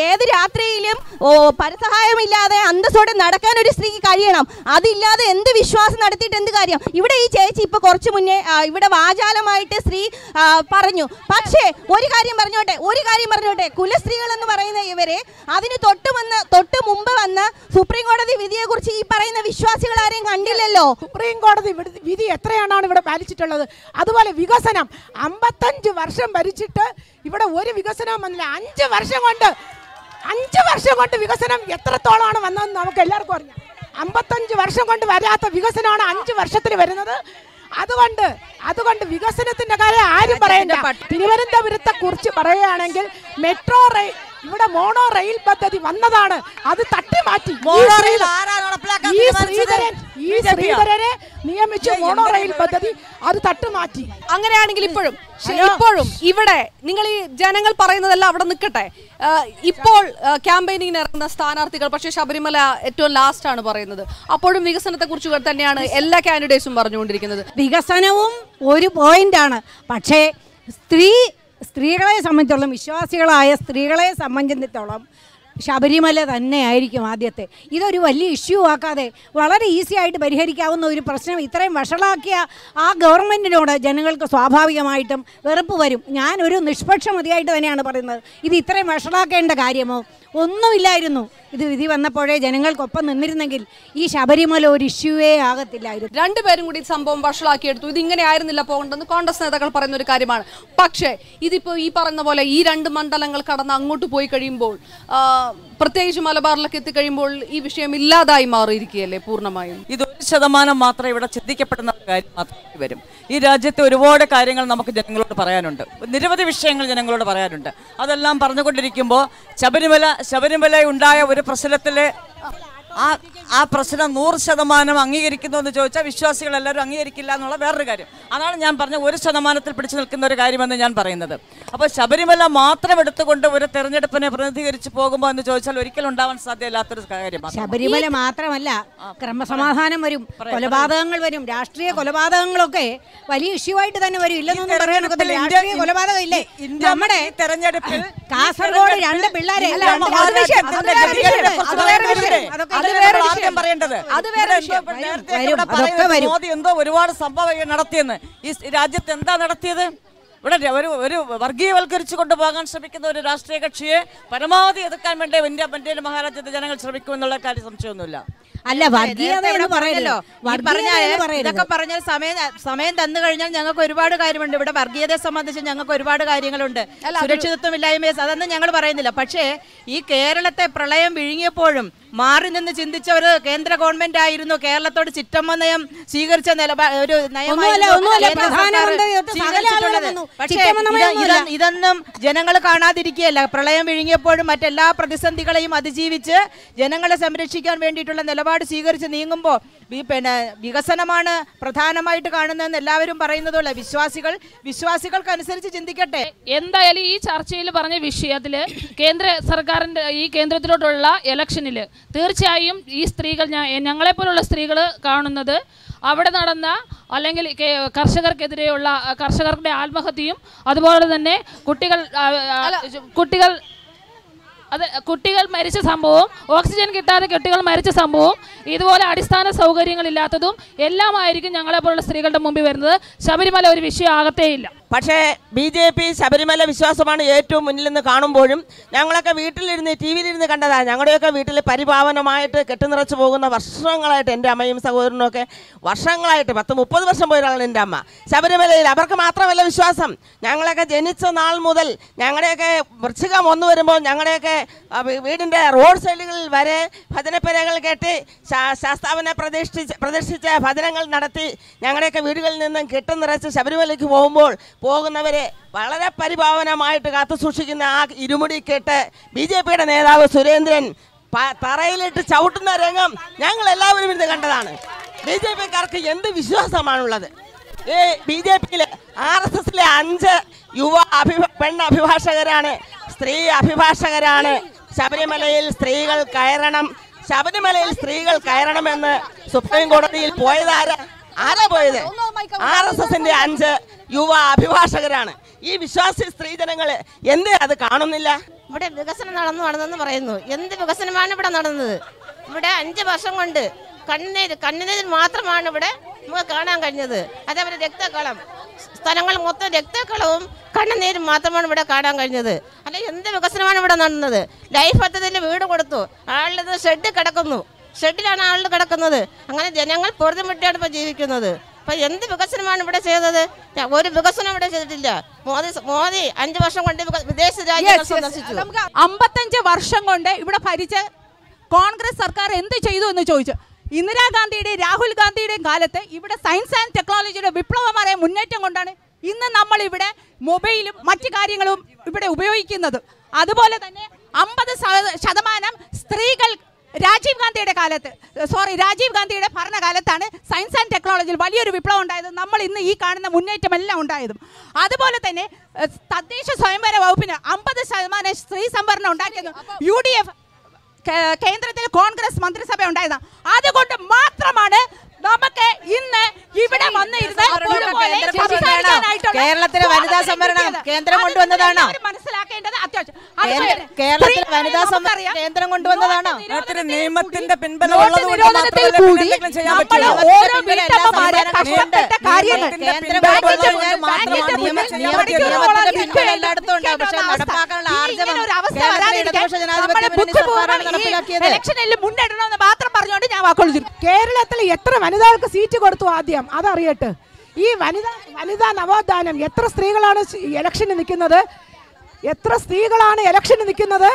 ഏത് രാത്രിയിലും ഓ പരസഹായമില്ലാതെ അന്തസ്സോടെ നടക്കാൻ ഒരു സ്ത്രീക്ക് കഴിയണം. അതില്ലാതെ എന്ത് വിശ്വാസം നടത്തിയിട്ട് എന്ത് കാര്യം? ഇവിടെ ഈ ചേച്ചി ഇപ്പൊ കുറച്ച് മുന്നേ ഇവിടെ വാചാലമായിട്ട് സ്ത്രീ ആ, പറഞ്ഞു. പക്ഷേ ഒരു കാര്യം പറഞ്ഞോട്ടെ ഒരു കാര്യം പറഞ്ഞോട്ടെ. കുലസ്ത്രീകൾ എന്ന് പറയുന്ന ഇവരെ അതിന് തൊട്ട് വന്ന് തൊട്ട് മുമ്പ് വന്ന് സുപ്രീം കോടതി വിധിയെ കുറിച്ച് ഈ പറയുന്ന വിശ്വാസികൾ ആരെയും കണ്ടില്ലല്ലോ? സുപ്രീം കോടതി വിധി- വിധി എത്രയാണ് ഇവിടെ പാലിച്ചിട്ടുള്ളത്? അതുപോലെ വികസനം. അമ്പത്തഞ്ച് വർഷം ഭരിച്ചിട്ട് ഇവിടെ ഒരു വികസനവും വന്നില്ല. അഞ്ച് വർഷം കൊണ്ട് അഞ്ച് വർഷം കൊണ്ട് വികസനം എത്രത്തോളമാണ് വന്നതെന്ന് നമുക്ക് എല്ലാവർക്കും അറിയാം. അമ്പത്തഞ്ച് വർഷം കൊണ്ട് വരാത്ത വികസനമാണ് അഞ്ച് വർഷത്തിൽ വരുന്നത്. അതുകൊണ്ട് അതുകൊണ്ട് വികസനത്തിന്റെ കാര്യം ആരും പറയണ്ട. തിരുവനന്തപുരത്തെ കുറിച്ച് പറയുകയാണെങ്കിൽ മെട്രോ റെയിൽ ഇവിടെ മോണോ റെയിൽ പദ്ധതി വന്നതാണ്. അത് തട്ടി മാറ്റി. മോണോ റെയിൽ ശ്രീധരൻ- ആരാണ് നടപ്പിലാക്കാൻ ഈ? ശ്രീധരൻ ഈ ശ്രീധരനെ നിയമിച്ച മോണോ റെയിൽ പദ്ധതി അത് തട്ടുമാറ്റി അങ്ങനെയാണെങ്കിൽ ഇപ്പോഴും ഇപ്പോഴും ഇവിടെ നിങ്ങൾ ഈ ജനങ്ങൾ പറയുന്നതെല്ലാം അവിടെ നിൽക്കട്ടെ. ഇപ്പോൾ ക്യാമ്പയിനിങ്ങിന് ഇറങ്ങുന്ന സ്ഥാനാർത്ഥികൾ പക്ഷേ ശബരിമല ഏറ്റവും ലാസ്റ്റ് ആണ് പറയുന്നത്. അപ്പോഴും വികസനത്തെ കുറിച്ച് തന്നെയാണ് എല്ലാ കാൻഡിഡേറ്റ്സും പറഞ്ഞുകൊണ്ടിരിക്കുന്നത്. വികസനവും ഒരു പോയിന്റ് ആണ്. പക്ഷേ സ്ത്രീ സ്ത്രീകളെ സംബന്ധിച്ചോളം വിശ്വാസികളായ സ്ത്രീകളെ സംബന്ധിച്ചിടത്തോളം ശബരിമല തന്നെ ആയിരിക്കും ആദ്യത്തെ. ഇതൊരു വലിയ ഇഷ്യൂ ആക്കാതെ വളരെ ഈസി ആയിട്ട് പരിഹരിക്കാവുന്ന ഒരു പ്രശ്നം ഇത്രയും വഷളാക്കിയ ആ ഗവൺമെന്റിനോട് ജനങ്ങൾക്ക് സ്വാഭാവികമായിട്ടും വെറുപ്പ് വരും. ഞാനൊരു നിഷ്പക്ഷമതിയായിട്ട് തന്നെയാണ് പറയുന്നത്. ഇത് ഇത്രയും വഷളാക്കേണ്ട കാര്യമോ? ഒന്നുമില്ലായിരുന്നു. ഇത് വിധി വന്നപ്പോഴേ ജനങ്ങൾക്കൊപ്പം നിന്നിരുന്നെങ്കിൽ ഈ ശബരിമല ഒരു ഇഷ്യൂവേ ആകത്തില്ലായിരുന്നു. രണ്ടുപേരും കൂടി സംഭവം വഷളാക്കിയെടുത്തു. ഇത് ഇങ്ങനെ ആയിരുന്നില്ല പോകേണ്ടെന്ന് കോൺഗ്രസ് നേതാക്കൾ പറയുന്ന ഒരു കാര്യമാണ്. പക്ഷേ ഇതിപ്പോൾ ഈ പറഞ്ഞ പോലെ ഈ രണ്ട് മണ്ഡലങ്ങൾ കടന്ന് അങ്ങോട്ട് പോയി കഴിയുമ്പോൾ പ്രത്യേകിച്ച് മലബാറിലൊക്കെ എത്തിക്കഴിയുമ്പോൾ ഈ വിഷയം ഇല്ലാതായി മാറിയിരിക്കുകയല്ലേ പൂർണമായും? ഇത് ഒരു ശതമാനം മാത്രമേ ഇവിടെ ചിന്തിക്കപ്പെടുന്ന കാര്യം മാത്രമേ വരും. ഈ രാജ്യത്തെ ഒരുപാട് കാര്യങ്ങൾ നമുക്ക് ജനങ്ങളോട് പറയാനുണ്ട്. നിരവധി വിഷയങ്ങൾ ജനങ്ങളോട് പറയാനുണ്ട്. അതെല്ലാം പറഞ്ഞുകൊണ്ടിരിക്കുമ്പോൾ ശബരിമല ശബരിമല ഉണ്ടായ ഒരു പ്രശ്നത്തിലെ ആ ആ പ്രശ്നം നൂറ് ശതമാനം അംഗീകരിക്കുന്നു എന്ന് ചോദിച്ചാൽ വിശ്വാസികൾ എല്ലാവരും അംഗീകരിക്കില്ല എന്നുള്ള വേറൊരു കാര്യം. അതാണ് ഞാൻ പറഞ്ഞ ഒരു ശതമാനത്തിൽ പിടിച്ചു നിൽക്കുന്ന ഒരു കാര്യമെന്ന് ഞാൻ പറയുന്നത്. അപ്പോൾ ശബരിമല മാത്രം എടുത്തുകൊണ്ട് ഒരു തെരഞ്ഞെടുപ്പിനെ പ്രതിനിധീകരിച്ച് പോകുമ്പോൾ എന്ന് ചോദിച്ചാൽ ഒരിക്കലും ഉണ്ടാവാൻ സാധ്യമല്ലാത്തൊരു കാര്യമാണ്. ശബരിമല മാത്രമല്ല ക്രമസമാധാനം വരും കൊലപാതകങ്ങൾ വരും രാഷ്ട്രീയ കൊലപാതകങ്ങളൊക്കെ വലിയ ഇഷ്യൂ ആയിട്ട് തന്നെ വരും. ഇല്ലെന്നൊന്നും പറയാനൊക്കത്തില്ല ഇന്ത്യ- രാഷ്ട്രീയ കൊലപാതകം ഇല്ലേ? നമ്മുടെ തെരഞ്ഞെടുപ്പിൽ കാസർഗോഡ് രണ്ട് പിള്ളേരെ. അതൊക്കെ അത് ഇത് വേറെ വേറെ ആദ്യം പറയേണ്ടത്. അത് വേറെ നേരത്തെ. മോദി എന്തോ ഒരുപാട് സംഭവം നടത്തിയെന്ന്. ഈ രാജ്യത്ത് എന്താ നടത്തിയത്? ഇവിടെ ഒരു ഒരു വർഗീയവൽക്കരിച്ചു കൊണ്ടുപോകാൻ ശ്രമിക്കുന്ന ഒരു രാഷ്ട്രീയ കക്ഷിയെ പരമാവധി എതിർക്കാൻ വേണ്ടി ഇന്ത്യ ഇന്ത്യയിലെ മഹാരാജ്യത്തെ ജനങ്ങൾ ശ്രമിക്കുമെന്നുള്ള കാര്യം സംശയമൊന്നുമില്ല. അല്ല പറഞ്ഞല്ലോ. ഇതൊക്കെ പറഞ്ഞാൽ സമയം സമയം തന്നു കഴിഞ്ഞാൽ ഞങ്ങൾക്ക് ഒരുപാട് കാര്യമുണ്ട്. ഇവിടെ വർഗീയതയെ സംബന്ധിച്ച് ഞങ്ങൾക്ക് ഒരുപാട് കാര്യങ്ങളുണ്ട്. സുരക്ഷിതത്വമില്ലായ്മയെ അതൊന്നും ഞങ്ങൾ പറയുന്നില്ല. പക്ഷേ ഈ കേരളത്തെ പ്രളയം വിഴുങ്ങിയപ്പോഴും മാറി നിന്ന് ചിന്തിച്ച ഒരു കേന്ദ്ര ഗവൺമെന്റ് ആയിരുന്നു കേരളത്തോട് ചിറ്റമ്മ നയം സ്വീകരിച്ച നിലപാ ഒരു. ഇത് ഇതൊന്നും ജനങ്ങൾ കാണാതിരിക്കുകയല്ല. പ്രളയം വിഴുങ്ങിയപ്പോഴും മറ്റെല്ലാ പ്രതിസന്ധികളെയും അതിജീവിച്ച് ജനങ്ങളെ സംരക്ഷിക്കാൻ വേണ്ടിയിട്ടുള്ള നിലപാട് സ്വീകരിച്ച് നീങ്ങുമ്പോൾ പിന്നെ വികസനമാണ് പ്രധാനമായിട്ട് കാണുന്നതെന്ന് എല്ലാവരും പറയുന്നതുള്ള വിശ്വാസികൾ വിശ്വാസികൾക്ക് അനുസരിച്ച് ചിന്തിക്കട്ടെ. എന്തായാലും ഈ ചർച്ചയിൽ പറഞ്ഞ വിഷയത്തിൽ കേന്ദ്ര സർക്കാരിന്റെ ഈ കേന്ദ്രത്തിലോട്ടുള്ള ഇലക്ഷനിൽ തീർച്ചയായും ഈ സ്ത്രീകൾ ഞാൻ ഞങ്ങളെപ്പോലുള്ള സ്ത്രീകൾ കാണുന്നത് അവിടെ നടന്ന അല്ലെങ്കിൽ കർഷകർക്കെതിരെയുള്ള കർഷകരുടെ ആത്മഹത്യയും അതുപോലെ തന്നെ കുട്ടികൾ കുട്ടികൾ അത് കുട്ടികൾ മരിച്ച സംഭവവും ഓക്സിജൻ കിട്ടാതെ കുട്ടികൾ മരിച്ച സംഭവവും ഇതുപോലെ അടിസ്ഥാന സൗകര്യങ്ങളില്ലാത്തതും എല്ലാമായിരിക്കും ഞങ്ങളെപ്പോലുള്ള സ്ത്രീകളുടെ മുമ്പിൽ വരുന്നത്. ശബരിമല ഒരു വിഷയമാകത്തേയില്ല പക്ഷേ ബി ജെ പി ശബരിമല വിശ്വാസമാണ് ഏറ്റവും മുന്നിൽ നിന്ന് കാണുമ്പോഴും ഞങ്ങളൊക്കെ വീട്ടിലിരുന്ന് ടി വിയിലിരുന്ന് കണ്ടതാണ് ഞങ്ങളുടെയൊക്കെ വീട്ടിൽ പരിപാവനമായിട്ട് കെട്ടുനിറച്ച് പോകുന്ന വർഷങ്ങളായിട്ട് എന്റെ അമ്മയും സഹോദരനും ഒക്കെ വർഷങ്ങളായിട്ട് പത്ത് മുപ്പത് വർഷം പോയതാണ് എന്റെ അമ്മ. ശബരിമലയിൽ അവർക്ക് മാത്രമല്ല വിശ്വാസം. ഞങ്ങളൊക്കെ ജനിച്ച നാൾ മുതൽ ഞങ്ങളുടെയൊക്കെ വൃശ്ചികം ഒന്ന് വരുമ്പോൾ ഞങ്ങളുടെയൊക്കെ വീടിന്റെ റോഡ് സൈഡുകളിൽ വരെ ഭജനപ്പരകൾ കെട്ടി ശാസ്താവിനെ പ്രതിഷ്ഠിച്ച് പ്രതിഷ്ഠിച്ച ഭജനങ്ങൾ നടത്തി ഞങ്ങളുടെയൊക്കെ വീടുകളിൽ നിന്നും കെട്ടുനിറച്ച് ശബരിമലയ്ക്ക് പോകുമ്പോൾ പോകുന്നവരെ വളരെ പരിഭാവനമായിട്ട് കാത്തു സൂക്ഷിക്കുന്ന ആ ഇരുമുടി കേട്ട് ബി ജെ പിയുടെ നേതാവ് സുരേന്ദ്രൻ തറയിലിട്ട് ചവിട്ടുന്ന രംഗം ഞങ്ങൾ എല്ലാവരും ഇന്ന് കണ്ടതാണ്. ബി ജെ പിക്കാർക്ക് എന്ത് വിശ്വാസമാണുള്ളത്? ഈ ബി ജെ പിയിലെ ആർ എസ് എസിലെ അഞ്ച് യുവ അഭി പെണ് അഭിഭാഷകരാണ്. സ്ത്രീ അഭിഭാഷകരാണ്. ശബരിമലയിൽ സ്ത്രീകൾ കയറണം. ശബരിമലയിൽ സ്ത്രീകൾ കയറണമെന്ന് സുപ്രീം കോടതിയിൽ പോയതാരാ? ആരാ പോയത്? ആർ എസ് എസിന്റെ അഞ്ച് യുവ അഭിഭാഷകരാണ്. ഈ വിശ്വാസി സ്ത്രീജനങ്ങൾ എന്ത് അത് കാണുന്നില്ല? ഇവിടെ വികസനം നടന്നു നടന്നെന്ന് പറയുന്നു. എന്ത് വികസനമാണ് ഇവിടെ നടന്നത്? ഇവിടെ അഞ്ച് വർഷം കൊണ്ട് കണ്ണുനീര് കണ്ണുനീര് മാത്രമാണ് ഇവിടെ നമുക്ക് കാണാൻ കഴിഞ്ഞത്. അതേപോലെ രക്തക്കളം. സ്ഥലങ്ങൾ മൊത്തം രക്തക്കളവും കണ്ണുനീരും മാത്രമാണ് ഇവിടെ കാണാൻ കഴിഞ്ഞത്. അല്ല എന്ത് വികസനമാണ് ഇവിടെ നടന്നത്? ലൈഫ് പദ്ധതിയിൽ വീട് കൊടുത്തു. ആളുടെ ഷെഡ് കിടക്കുന്നു. ഷെഡിലാണ് ആളുകൾ കിടക്കുന്നത്. അങ്ങനെ ജനങ്ങൾ പൊറുതിമുട്ടിയാണ് ഇപ്പോൾ ജീവിക്കുന്നത്. അപ്പം എന്ത് വികസനമാണ് ഇവിടെ ചെയ്തത്? ഒരു വികസനം ഇവിടെ ചെയ്തിട്ടില്ല. മോദി മോദി അഞ്ചു വർഷം കൊണ്ട് വിദേശ രാജ്യങ്ങൾ സന്ദർശിച്ചു. അമ്പത്തഞ്ച് വർഷം കൊണ്ട് ഇവിടെ ഭരിച്ച കോൺഗ്രസ് സർക്കാർ എന്ത് ചെയ്തു എന്ന് ചോദിച്ചു. ഇന്ദിരാഗാന്ധിയുടെയും രാഹുൽ ഗാന്ധിയുടെയും കാലത്ത് ഇവിടെ സയൻസ് ആൻഡ് ടെക്നോളജിയുടെ വിപ്ലവമായ മുന്നേറ്റം കൊണ്ടാണ് ഇന്ന് നമ്മൾ ഇവിടെ മൊബൈലും മറ്റു കാര്യങ്ങളും ഇവിടെ ഉപയോഗിക്കുന്നത്. അതുപോലെ തന്നെ അമ്പത് ശതമാനം ഗാന്ധിയുടെ കാലത്ത് സോറി രാജീവ് ഗാന്ധിയുടെ ഭരണകാലത്താണ് സയൻസ് ആൻഡ് ടെക്നോളജിയിൽ വലിയൊരു വിപ്ലവം ഉണ്ടായത് നമ്മൾ ഇന്ന് ഈ കാണുന്ന മുന്നേറ്റമെല്ലാം ഉണ്ടായതും. അതുപോലെ തന്നെ തദ്ദേശ സ്വയംഭര വകുപ്പിന് അമ്പത് ശതമാനം സ്ത്രീ സംവരണം ഉണ്ടാക്കിയത് യു ഡി എഫ് കേന്ദ്രത്തിൽ കോൺഗ്രസ് മന്ത്രിസഭ ഉണ്ടായതാണ് അതുകൊണ്ട് മാത്രമാണ് നമുക്ക് ഇന്ന് ഇവിടെ വന്നിരുന്ന് കേരളത്തിലെ വനിതാ സംവരണം. കേന്ദ്രം കൊണ്ടുവന്നതാണോ? മനസ്സിലാക്കേണ്ടത് അത്യാവശ്യം. കേരളത്തിലെ വനിതാ സംവരണം കേന്ദ്രം കൊണ്ടുവന്നതാണോ? അതിന് നിയമത്തിന്റെ കൂടി നമ്മൾ ഓരോ വീട്ടമ്മമാരെ കഷ്ടപ്പെട്ട കാര്യങ്ങൾ ഇലക്ഷനിൽ മുന്നിടണമെന്ന് മാത്രം പറഞ്ഞുകൊണ്ട് ഞാൻ വാക്കുകൾ കേരളത്തിൽ എത്ര വനിതകൾക്ക് സീറ്റ് കൊടുത്തു ആദ്യം? അതറിയട്ടെ. ഈ വനിത വനിതാ നവോത്ഥാനം എത്ര സ്ത്രീകളാണ് ഇലക്ഷന് നിൽക്കുന്നത്? എത്ര സ്ത്രീകളാണ് ഇലക്ഷന് നിൽക്കുന്നത്?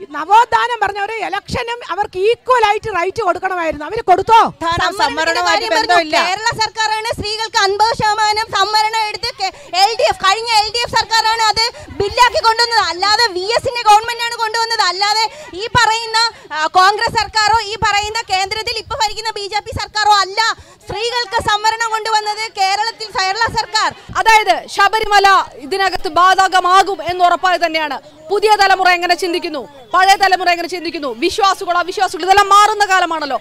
നവോത്ഥാനം പറഞ്ഞവര് ഇലക്ഷനും അവർക്ക് ഈക്വൽ ആയിട്ട് റൈറ്റ് കൊടുക്കണമായിരുന്നു. അവർ കൊടുത്തോ? കേരള സർക്കാരാണ് സ്ത്രീകൾക്ക് അൻപത് ശതമാനം സംവരണം എടുത്ത് എൽ ഡി എഫ് കഴിഞ്ഞ എൽ ഡി എഫ് സർക്കാരാണ് അത് ബില്ലാക്കി കൊണ്ടുവന്നത്. അല്ലാതെ വി എസിന്റെ ഗവൺമെന്റ് ആണ് കൊണ്ടുവന്നത്. അല്ലാതെ ഈ പറയുന്ന കോൺഗ്രസ് സർക്കാരോ ഈ പറയുന്ന കേന്ദ്രത്തിൽ ഇപ്പൊ ഭരിക്കുന്ന ബി ജെ പി സർക്കാരോ അല്ല സ്ത്രീകൾക്ക് സംവരണം കൊണ്ടുവന്നത് കേരളത്തിൽ കേരള സർക്കാർ. അതായത് ശബരിമല ഇതിനകത്ത് ബാധകമാകും എന്ന് ഉറപ്പായി തന്നെയാണ്. പുതിയ തലമുറ എങ്ങനെ ചിന്തിക്കുന്നു? പഴയ തലമുറ എങ്ങനെ ചിന്തിക്കുന്നു? വിശ്വാസികൾ അവിശ്വാസികൾ ഇതെല്ലാം മാറുന്ന കാലമാണല്ലോ.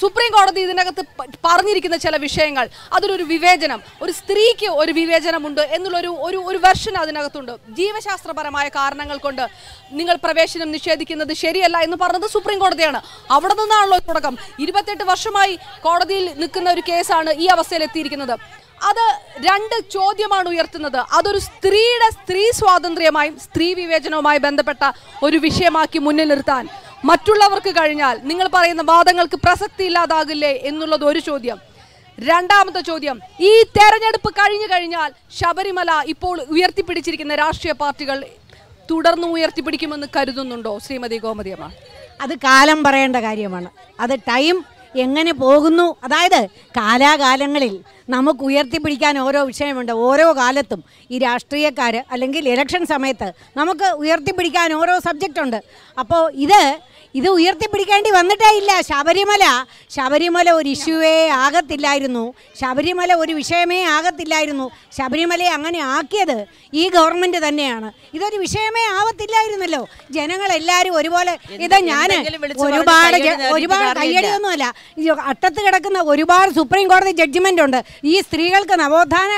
സുപ്രീം കോടതി ഇതിനകത്ത് പറഞ്ഞിരിക്കുന്ന ചില വിഷയങ്ങൾ അതിലൊരു വിവേചനം ഒരു സ്ത്രീക്ക് ഒരു വിവേചനമുണ്ട് എന്നുള്ളൊരു ഒരു ഒരു വെർഷൻ അതിനകത്തുണ്ട്. ജീവശാസ്ത്രപരമായ കാരണങ്ങൾ കൊണ്ട് നിങ്ങൾ പ്രവേശനം നിഷേധിക്കുന്നത് ശരിയല്ല എന്ന് പറഞ്ഞത് സുപ്രീം കോടതിയാണ്. അവിടെ നിന്നാണല്ലോ തുടക്കം. ഇരുപത്തെട്ട് വർഷമായി കോടതിയിൽ നിൽക്കുന്ന ഒരു കേസാണ് ഈ അവസ്ഥയിൽ എത്തിയിരിക്കുന്നത് അത് രണ്ട് ചോദ്യമാണ് ഉയർത്തുന്നത്. അതൊരു സ്ത്രീയുടെ സ്ത്രീ സ്വാതന്ത്ര്യമായും സ്ത്രീ വിവേചനവുമായി ബന്ധപ്പെട്ട ഒരു വിഷയമാക്കി മുന്നിൽ നിർത്താൻ മറ്റുള്ളവർക്ക് കഴിഞ്ഞാൽ നിങ്ങൾ പറയുന്ന വാദങ്ങൾക്ക് പ്രസക്തി ഇല്ലാതാകില്ലേ എന്നുള്ളത് ഒരു ചോദ്യം. രണ്ടാമത്തെ ചോദ്യം ഈ തെരഞ്ഞെടുപ്പ് കഴിഞ്ഞു കഴിഞ്ഞാൽ ശബരിമല ഇപ്പോൾ ഉയർത്തിപ്പിടിച്ചിരിക്കുന്ന രാഷ്ട്രീയ പാർട്ടികൾ തുടർന്ന് ഉയർത്തിപ്പിടിക്കുമെന്ന് കരുതുന്നുണ്ടോ? ശ്രീമതി ഗോമതിയമ്മ. അത് കാലം പറയേണ്ട കാര്യമാണ്. അത് ടൈം എങ്ങനെ പോകുന്നു? അതായത് കാലാകാലങ്ങളിൽ നമുക്ക് ഉയർത്തിപ്പിടിക്കാൻ ഓരോ വിഷയമുണ്ട്. ഓരോ കാലത്തും ഈ രാഷ്ട്രീയക്കാർ അല്ലെങ്കിൽ ഇലക്ഷൻ സമയത്ത് നമുക്ക് ഉയർത്തിപ്പിടിക്കാൻ ഓരോ സബ്ജക്റ്റുണ്ട് അപ്പോൾ ഇത് ഇത് ഉയർത്തിപ്പിടിക്കേണ്ടി വന്നിട്ടേ ഇല്ല. ശബരിമല ശബരിമല ഒരു ഇഷ്യൂവേ ആകത്തില്ലായിരുന്നു. ശബരിമല ഒരു വിഷയമേ ആകത്തില്ലായിരുന്നു. ശബരിമലയെ അങ്ങനെ ആക്കിയത് ഈ ഗവൺമെന്റ് തന്നെയാണ്. ഇതൊരു വിഷയമേ ആവത്തില്ലായിരുന്നല്ലോ. ജനങ്ങളെല്ലാവരും ഒരുപോലെ ഇത് ഞാൻ ഒരുപാട് ഒരുപാട് കയ്യടിയൊന്നുമല്ല. അട്ടത്ത് കിടക്കുന്ന ഒരുപാട് സുപ്രീം കോടതി ജഡ്ജ്മെന്റ് ഉണ്ട്. ഈ സ്ത്രീകൾക്ക് നവോത്ഥാന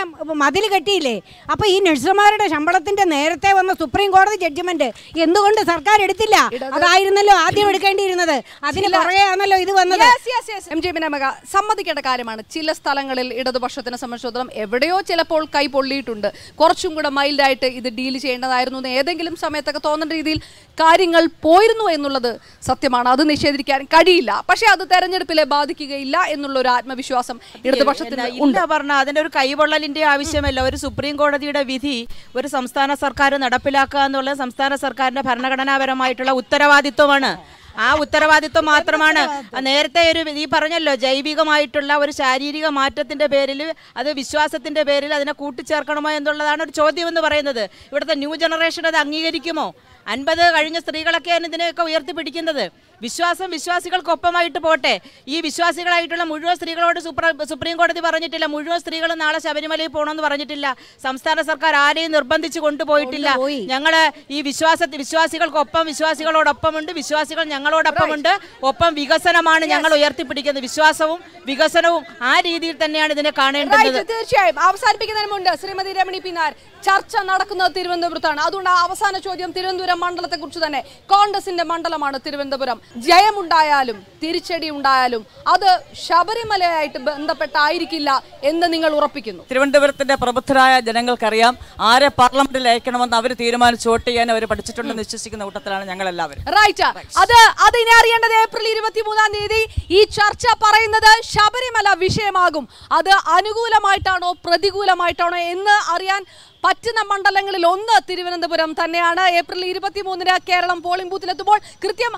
മതിൽ കെട്ടിയില്ലേ? അപ്പൊ ഈ നഴ്സുമാരുടെ ശമ്പളത്തിന്റെ നേരത്തെ വന്ന സുപ്രീം കോടതി ജഡ്ജ്മെന്റ് എന്തുകൊണ്ട് സർക്കാർ എടുത്തില്ല? അതായിരുന്നല്ലോ ആദ്യം എടുക്കേണ്ടിയിരുന്നത്? അതിന് പറയാണല്ലോ പുറകെയാണല്ലോ ഇത് വന്നത്. Yes, yes, yes. എം ജെ ബിനമക സമ്മതിക്കേണ്ട കാര്യമാണ്. ചില സ്ഥലങ്ങളിൽ ഇടതുപക്ഷത്തിനെ സംബന്ധിച്ചിടത്തോളം എവിടെയോ ചിലപ്പോൾ കൈ പൊള്ളിയിട്ടുണ്ട്. കുറച്ചും കൂടെ മൈൽഡായിട്ട് ഇത് ഡീൽ ചെയ്യേണ്ടതായിരുന്നു എന്ന് ഏതെങ്കിലും സമയത്തൊക്കെ തോന്നുന്ന രീതിയിൽ കാര്യങ്ങൾ പോയിരുന്നു എന്നുള്ളത് സത്യമാണ്. അത് നിഷേധിക്കാൻ കഴിയില്ല. പക്ഷേ അത് തെരഞ്ഞെടുപ്പിലെ ബാധിക്കുകയില്ല എന്നുള്ള ഒരു ആത്മവിശ്വാസം ഇടതുപക്ഷത്തിന് ഉണ്ട്. പറഞ്ഞ അതിന്റെ ഒരു കൈവള്ളലിന്റെ ആവശ്യമല്ല. ഒരു സുപ്രീം കോടതിയുടെ വിധി ഒരു സംസ്ഥാന സർക്കാർ നടപ്പിലാക്കുക എന്നുള്ളത് സംസ്ഥാന സർക്കാരിന്റെ ഭരണഘടനാപരമായിട്ടുള്ള ഉത്തരവാദിത്വമാണ്. ആ ഉത്തരവാദിത്വം മാത്രമാണ്. നേരത്തെ ഒരു ഈ പറഞ്ഞല്ലോ ജൈവികമായിട്ടുള്ള ഒരു ശാരീരിക മാറ്റത്തിന്റെ പേരിൽ അത് വിശ്വാസത്തിന്റെ പേരിൽ അതിനെ കൂട്ടിച്ചേർക്കണമോ എന്നുള്ളതാണ് ഒരു ചോദ്യം എന്ന് പറയുന്നത്. ഇവിടുത്തെ ന്യൂ ജനറേഷൻ അത് അംഗീകരിക്കുമോ? അൻപത് കഴിഞ്ഞ സ്ത്രീകളൊക്കെയാണ് ഇതിനെയൊക്കെ ഉയർത്തിപ്പിടിക്കുന്നത്. വിശ്വാസം വിശ്വാസികൾക്കൊപ്പമായിട്ട് പോട്ടെ. ഈ വിശ്വാസികളായിട്ടുള്ള മുഴുവൻ സ്ത്രീകളോട് സുപ്ര- സുപ്രീം കോടതി പറഞ്ഞിട്ടില്ല. മുഴുവൻ സ്ത്രീകളും നാളെ ശബരിമലയിൽ പോകണമെന്ന് പറഞ്ഞിട്ടില്ല. സംസ്ഥാന സർക്കാർ ആരെയും നിർബന്ധിച്ചു കൊണ്ടുപോയിട്ടില്ല. ഞങ്ങൾ ഈ വിശ്വാസ വിശ്വാസികൾക്കൊപ്പം വിശ്വാസികളോടൊപ്പമുണ്ട്. വിശ്വാസികൾ ഞങ്ങളോടൊപ്പമുണ്ട്. ഒപ്പം വികസനമാണ് ഞങ്ങൾ ഉയർത്തിപ്പിടിക്കുന്നത്. വിശ്വാസവും വികസനവും ആ രീതിയിൽ തന്നെയാണ് ഇതിനെ കാണേണ്ടത്. തീർച്ചയായും. അവസാനിപ്പിക്കുന്നതിന് മുമ്പ് ശ്രീമതി രമണി പിന്നാർ ചർച്ച നടക്കുന്നത് തിരുവനന്തപുരത്താണ്. അതുകൊണ്ട് ആ അവസാന ചോദ്യം തിരുവനന്തപുരം മണ്ഡലത്തെ കുറിച്ച് തന്നെ. കോൺഗ്രസിന്റെ മണ്ഡലമാണ് തിരുവനന്തപുരം. ജയമുണ്ടായാലും തിരിച്ചടി ഉണ്ടായാലും അത് ശബരിമലയായിട്ട് ബന്ധപ്പെട്ടായിരിക്കില്ല എന്ന് നിങ്ങൾ ഉറപ്പിക്കുന്നു. തിരുവനന്തപുരത്തിന്റെ പ്രബുദ്ധരായ ജനങ്ങൾക്കറിയാം ആരെ പാർലമെന്റിൽ അയക്കണമെന്ന് അവർ തീരുമാനിച്ചു വോട്ട് ചെയ്യാൻ അവർ പഠിച്ചിട്ടുണ്ടെന്ന് വിശ്വസിക്കുന്ന കൂട്ടത്തിലാണ് ഞങ്ങൾ എല്ലാവരും റൈറ്റ് അത് അത് ഇനി അറിയേണ്ടത് ഏപ്രിൽ ഇരുപത്തി മൂന്നാം തീയതി ഈ ചർച്ച പറയുന്നത് ശബരിമല വിഷയമാകും. അത് അനുകൂലമായിട്ടാണോ പ്രതികൂലമായിട്ടാണോ എന്ന് അറിയാൻ പറ്റുന്ന മണ്ഡലങ്ങളിൽ ഒന്ന് തിരുവനന്തപുരം തന്നെയാണ്. ഏപ്രിൽ ഇരുപത്തി മൂന്നിന് കേരളം പോളിംഗ് ബൂത്തിലെത്തുമ്പോൾ കൃത്യം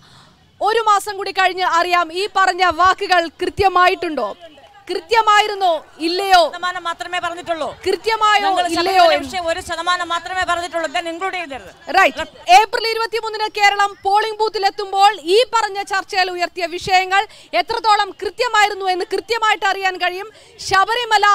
ഒരു മാസം കൂടി കഴിഞ്ഞ് അറിയാം ഈ പറഞ്ഞ വാക്കുകൾ കൃത്യമായിട്ടുണ്ടോ? കൃത്യമായിരുന്നോ? ഇല്ലയോ? ശതമാനം മാത്രമേ പറഞ്ഞിട്ടുള്ളൂ. കൃത്യമായോ? ഇല്ലയോ ഒരു ശതമാനം മാത്രമേ പറഞ്ഞിട്ടുള്ളൂ. ഇൻക്ലൂഡ് റൈറ്റ് ഏപ്രിൽ ഇരുപത്തിമൂന്നിന് കേരളം പോളിംഗ് ബൂത്തിൽ എത്തുമ്പോൾ ഈ പറഞ്ഞ ചർച്ചയിൽ ഉയർത്തിയ വിഷയങ്ങൾ എത്രത്തോളം കൃത്യമായിരുന്നു എന്ന് കൃത്യമായിട്ട് അറിയാൻ കഴിയും. ശബരിമല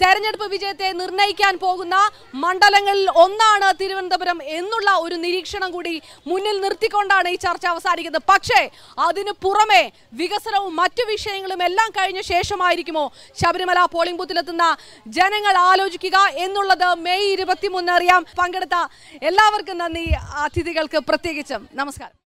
തെരഞ്ഞെടുപ്പ് വിജയത്തെ നിർണയിക്കാൻ പോകുന്ന മണ്ഡലങ്ങളിൽ ഒന്നാണ് തിരുവനന്തപുരം എന്നുള്ള ഒരു നിരീക്ഷണം കൂടി മുന്നിൽ നിർത്തിക്കൊണ്ടാണ് ഈ ചർച്ച അവസാനിക്കുന്നത്. പക്ഷേ അതിനു പുറമെ വികസനവും മറ്റു വിഷയങ്ങളും എല്ലാം കഴിഞ്ഞ ശേഷമായിരിക്കുമോ ശബരിമല പോളിംഗ് ബൂത്തിലെത്തുന്ന ജനങ്ങൾ ആലോചിക്കുക എന്നുള്ളത് മെയ് ഇരുപത്തിമൂന്ന് അറിയാം. പങ്കെടുത്ത എല്ലാവർക്കും നന്ദി. അതിഥികൾക്ക് പ്രത്യേകിച്ചും നമസ്കാരം.